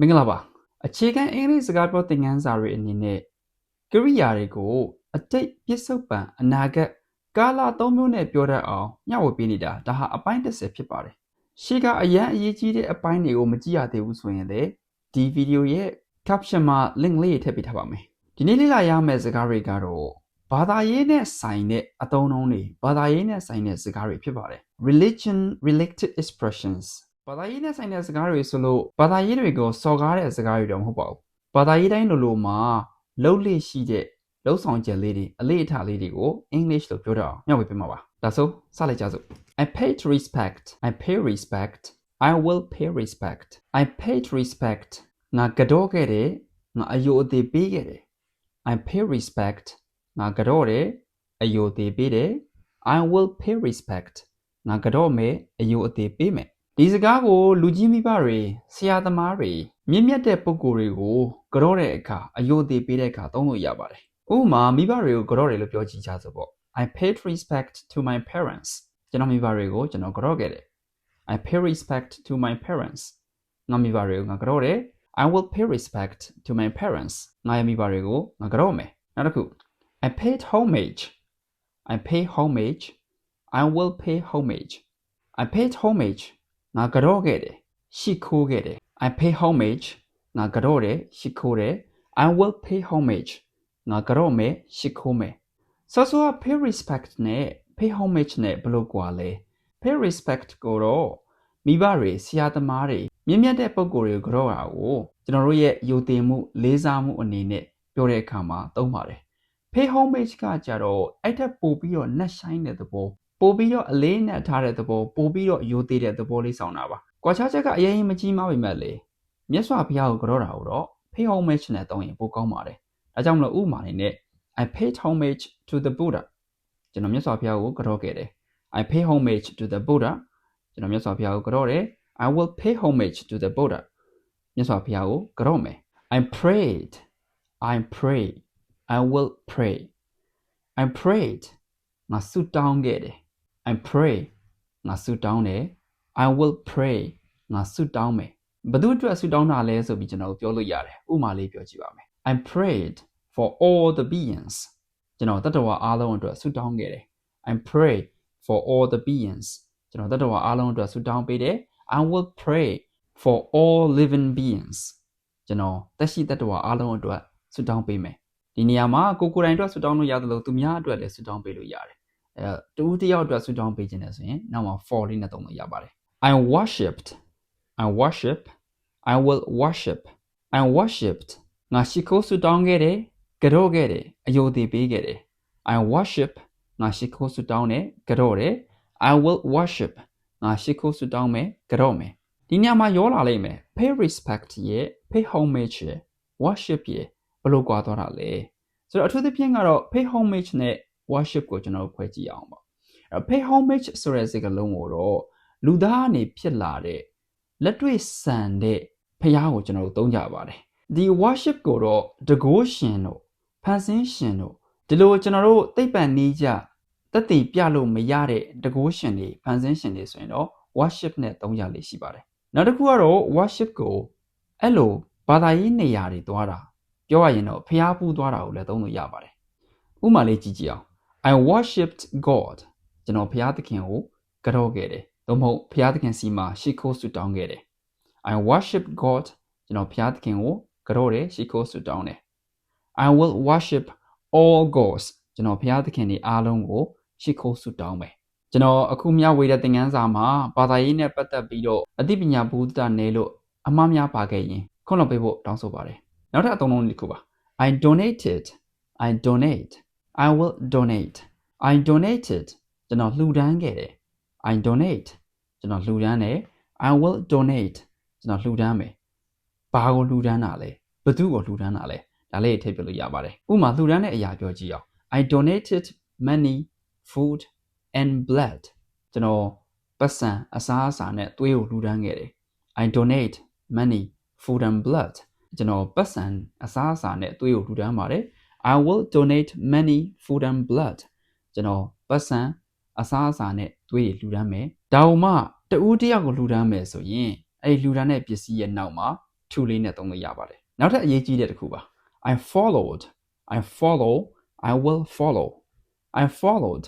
မင်္ဂလာပါအခြေခံအင်္ဂလိပ်စကားပြောသင်ခန်းစာတွေအနေနဲ့ကရိယာတွေကို အတိတ်ပြစ္ဆုတ်ပံအနာဂတ်ကာလသုံးမျိုးနဲ့ပြောတတ်အောင်မျှဝေပေးနေတာဒါဟာအပိုင်း30ဖြစ်ပါတယ်ရှေ့ကအရန်အရေးကြီးတဲ့အပိုင်းတွေကိုမကြည့်ရသေးဘူးဆိုရင်လေဒီဗီဒီယိုရဲ့ caption မှာ link လေးထည့်ပေးထားပါမယ်ဒီနေ့လေ့လာရမယ့်စကားတွေကတော့ဘာသာရေးနဲ့ဆိုင်တဲ့အသုံးအနှုန်းတွေဘာသာရေးနဲ့ဆိုင်တဲ့စကားတွေဖြစ်ပါတယ် religion related expressions ဘာသာရေးနဲ့ဆိုင်တဲ့စကားတွေဆိုလို့ဘာသာရေးတွေကိုစော်ကားတဲ့စကားတွေတော့မဟုတ်ပါဘူးဘာသာရေးတိုင်းလိုလိုမှာလှုပ်လေ့ရှိတဲ့လှုပ်ဆောင်ချက်လေးတွေအလေးအထားလေးတွေကို English လို့ပြောတော့မျှဝေပေးမှာပါဒါဆိုစလိုက်ကြစို့ I paid respect I pay respect I will pay respect I paid respect ငါကတော့ခဲ့တယ်ငါအယုအသေးပေးခဲ့တယ် I pay respect ငါကတော့တယ်အယုအသေးပေးတယ် I will pay respect ငါကတော့မယ်အယုအသေးပေးမယ် ဒီစကားကိုလူကြီးမိဘတွေဆရာသမားတွေမြင့်မြတ်တဲ့ပုဂ္ဂိုလ်တွေကိုကြောတဲ့အခါအယုအသေးပေးတဲ့အခါသုံးလို့ရပါတယ်ဥပမာမိဘတွေကိုကြောတယ်လို့ပြောကြည့်ကြစို့ပေါ့ I paid respect to my parents ကျွန်တော်မိဘတွေကိုကျွန်တော်ကြောခဲ့တယ် I pay respect to my parents ငါမိဘတွေကိုငါကြောတယ် I will pay respect to my parents ငါရဲ့မိဘတွေကိုငါကြောမယ်နောက်တစ်ခု I paid homage I pay homage I will pay homage I paid homage ငါကြောခဲ့တယ်ရှိခိုးခဲ့တယ် I pay homage ငါကြောတယ်ရှိခိုးတယ် I will pay homage ငါကြောမယ်ရှိခိုးမယ်ဆောဆောက pay respect နဲ့ pay homage နဲ့ဘယ်လိုကွာလဲ pay respect ကိုတော့မိဘတွေဆရာသမားတွေမြင့်မြတ်တဲ့ပုံကိုယ်တွေကိုကြောတာကိုကျွန်တော်တို့ရဲ့ယုံတင်မှုလေးစားမှုအနေနဲ့ပြောတဲ့အခါမှာသုံးပါတယ် pay homage ကကြတော့အဲ့ထက်ပိုပြီးတော့ net shine တဲ့သဘော ပိုပြီးတော့အလေးနဲ့ထားတဲ့သဘောပိုပြီးတော့ယိုသေးတဲ့သဘောလေးဆောင်တာပါ။ကွာခြားချက်ကအရင်မကြီးမားပေမဲ့လေမြတ်စွာဘုရားကိုကြောတာကိုတော့ pay homage နဲ့တောင်းရင်ပိုကောင်းပါတယ်။ဒါကြောင့်မလို့ဥပမာအနေနဲ့ I paid homage to the Buddha ကျွန်တော်မြတ်စွာဘုရားကိုကြောခဲ့တယ်။ I pay homage to the Buddha ကျွန်တော်မြတ်စွာဘုရားကိုကြောတယ်။ I will pay homage to the Buddha မြတ်စွာဘုရားကိုကြောမယ်။ I prayed I pray I will pray I prayed ငါဆုတောင်းခဲ့တယ် I pray ငါဆုတောင်းတယ် I will pray ငါဆုတောင်းမယ်ဘယ်သူအတွက်ဆုတောင်းတာလဲဆိုပြီးကျွန်တော်ပြောလို့ရတယ်ဥမာလေးပြောကြည့်ပါမယ် I prayed for all the beings ကျွန်တော်တတဝါအားလုံးအတွက်ဆုတောင်းခဲ့တယ် I pray for all the beings ကျွန်တော်တတဝါအားလုံးအတွက်ဆုတောင်းပေးတယ် I will pray for all living beings ကျွန်တော်တက်ရှိတတဝါအားလုံးအတွက်ဆုတောင်းပေးမယ်ဒီနေရာမှာကိုကိုယ်တိုင်အတွက်ဆုတောင်းလို့ရတယ်လို့သူများအတွက်လည်းဆုတောင်းပေးလို့ရတယ် အဲတူတယောက်အတွက်ဆုတောင်းပေးခြင်းနဲ့ဆိုရင်နောက်မှာ for လေးနဲ့သုံးလို့ရပါတယ် I worshipped I worship I will worship I worshipped ငါရှိခိုးဆုတောင်းခဲ့တယ်ကြော့ခဲ့တယ်အယုဒိပေးခဲ့တယ် I worship ငါရှိခိုးဆုတောင်းတယ်ကြော့တယ် I will worship ငါရှိခိုးဆုတောင်းမယ်ကြော့မယ်ဒီညမှာရောလာလိမ့်မယ် pay respect ရဲ့ pay homage ရဲ့ worship ရဲ့ဘယ်လိုကွာသွားတာလဲဆိုတော့အထူးသဖြင့်ကတော့ pay homage နဲ့ worship ကိုကျွန်တော်တို့ခွဲကြည့်အောင်ပါအဲ့ pay homage ဆိုတဲ့စကားလုံးကိုတော့လူသားအနေဖြစ်လာတဲ့လက်တွေ့ဆန်တဲ့ဖះကိုကျွန်တော်တို့သုံးကြပါတယ်ဒီ worship ကိုတော့တကိုးရှင်တို့ဖန်ဆင်းရှင်တို့ဒီလိုကျွန်တော်တို့သိပ္ပံနည်းကြတက်တည်ပြလို့မရတဲ့တကိုးရှင်တွေဖန်ဆင်းရှင်တွေဆိုရင်တော့ worship နဲ့သုံးရလေးရှိပါတယ်နောက်တစ်ခုကတော့ worship ကိုအဲ့လိုဘာသာရေးနေရာတွေသွားတာပြောရရင်တော့ဖျားပူးသွားတာကိုလည်းသုံးလို့ရပါတယ်ဥပမာလေးကြည့်ကြည့်အောင် I worshipped God ကျွန်တော်ဖျားသခင်ကိုကြော့ခဲ့တယ်သို့မဟုတ်ဖျားသခင်စီမှာရှိခိုးဆုတောင်းခဲ့တယ် I worshipped God ကျွန်တော်ဖျားသခင်ကိုကြော့တယ်ရှိခိုးဆုတောင်းတယ် I will worship all gods ကျွန်တော်ဖျားသခင်တွေအားလုံးကိုရှိခိုးဆုတောင်းမယ်ကျွန်တော်အခုမျှဝေတဲ့သင်ခန်းစာမှာဘာသာရေးနဲ့ပတ်သက်ပြီးတော့အသိပညာဘုဒ္ဓနယ်လို့အမှားများပါခဲ့ရင်ခွင့်လွှတ်ပေးဖို့တောင်းဆိုပါတယ်နောက်ထပ်အသုံးလုံးတစ်ခုပါ I donated I donate I will donate I donated ကျွန်တော်လှူဒန်းခဲ့တယ် I donate ကျွန်တော်လှူဒန်းတယ် I will donate ကျွန်တော်လှူဒန်းမယ်ဘာကိုလှူဒန်းတာလဲဘသူ့ကိုလှူဒန်းတာလဲဒါလေးထည့်ပြလို့ရပါတယ်ဥပမာလှူဒန်းတဲ့အရာပြောကြည့်အောင် I donated money food and blood ကျွန်တော်ပတ်စံအစားအစာနဲ့သွေးကိုလှူဒန်းခဲ့တယ် I donate money food and blood ကျွန်တော်ပတ်စံအစားအစာနဲ့သွေးကိုလှူဒန်းပါတယ် I will donate money food and blood ကျွန်တော်ပတ်စံအစားအစာနဲ့သွေးတွေလှူဒန်းမယ်ဒါဝမှတဦးတယောက်ကိုလှူဒန်းမယ်ဆိုရင်အဲ့ဒီလှူဒန်းတဲ့ပစ္စည်းရဲ့နောက်မှာ to လေးနဲ့သုံးလို့ရပါတယ်နောက်ထပ်အရေးကြီးတဲ့တစ်ခုပါ I followed I follow I will follow I followed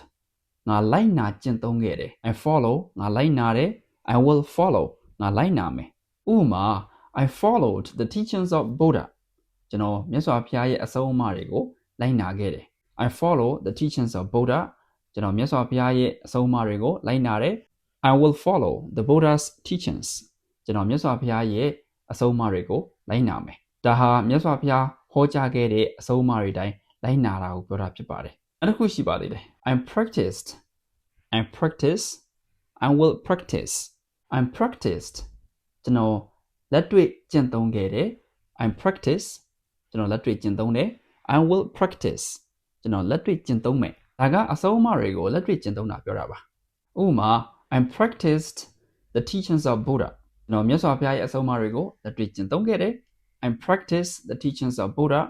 ငါလိုက်နာကျင့်သုံးခဲ့တယ် I follow ငါလိုက်နာတယ် I will follow ငါလိုက်နာမယ်ဥပမာ I followed the teachings of Buddha ကျွန်တော်မြတ်စွာဘုရားရဲ့အဆုံးအမတွေကိုလိုက်နာခဲ့တယ် I follow the teachings of Buddha ကျွန်တော်မြတ်စွာဘုရားရဲ့အဆုံးအမတွေကိုလိုက်နာတယ် I will follow the Buddha's teachings ကျွန်တော်မြတ်စွာဘုရားရဲ့အဆုံးအမတွေကိုလိုက်နာမယ်ဒါဟာမြတ်စွာဘုရားဟောကြားခဲ့တဲ့အဆုံးအမတွေတိုင်းလိုက်နာတာကိုပြောတာဖြစ်ပါတယ်အဲ့တစ်ခုရှိပါသေးတယ် I'm practiced I practice I will practice I'm practiced ကျွန်တော်လက်တွေ့ကျင့်သုံးခဲ့တယ် I'm practice ကျွန်တော်လက်တွေ့ကျင့်သုံးတယ် I will practice ကျွန်တော်လက်တွေ့ကျင့်သုံးမယ်ဒါကအဆုံးအမတွေကိုလက်တွေ့ကျင့်သုံးတာပြောတာပါဥပမာ I'm practiced the teachings of Buddha ကျွန်တော်မြတ်စွာဘုရားရဲ့အဆုံးအမတွေကိုလက်တွေ့ကျင့်သုံးခဲ့တယ် I practice the teachings of Buddha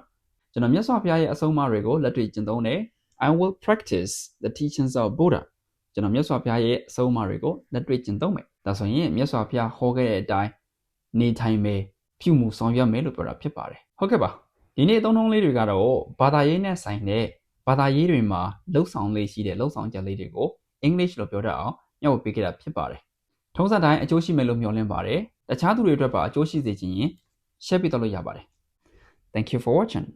ကျွန်တော်မြတ်စွာဘုရားရဲ့အဆုံးအမတွေကိုလက်တွေ့ကျင့်သုံးတယ် I will practice the teachings of Buddha ကျွန်တော်မြတ်စွာဘုရားရဲ့အဆုံးအမတွေကိုလက်တွေ့ကျင့်သုံးမယ်ဒါဆိုရင်မြတ်စွာဘုရားဟောခဲ့တဲ့အတိုင်းနေထိုင်မယ်ပြုမှုဆောင်ရွက်မယ်လို့ပြောတာဖြစ်ပါတယ်ဟုတ်ကဲ့ပါ ဒီနေ့အသုံးနှုန်းလေးတွေကတော့ဘာသာရေးနဲ့ဆိုင်တဲ့ဘာသာရေးတွေမှာလှုပ်ဆောင်လေးရှိတဲ့လှုပ်ဆောင်ချက်လေးတွေကို English လို့ပြောတတ်အောင်ညှောက်ပေးခဲ့တာဖြစ်ပါတယ်ထုံးစံတိုင်းအကျိုးရှိမယ်လို့မျှော်လင့်ပါတယ်တခြားသူတွေအတွက်ပါအကျိုးရှိစေချင်ရင် share ပေးတော့လို့ရပါတယ် Thank you for watching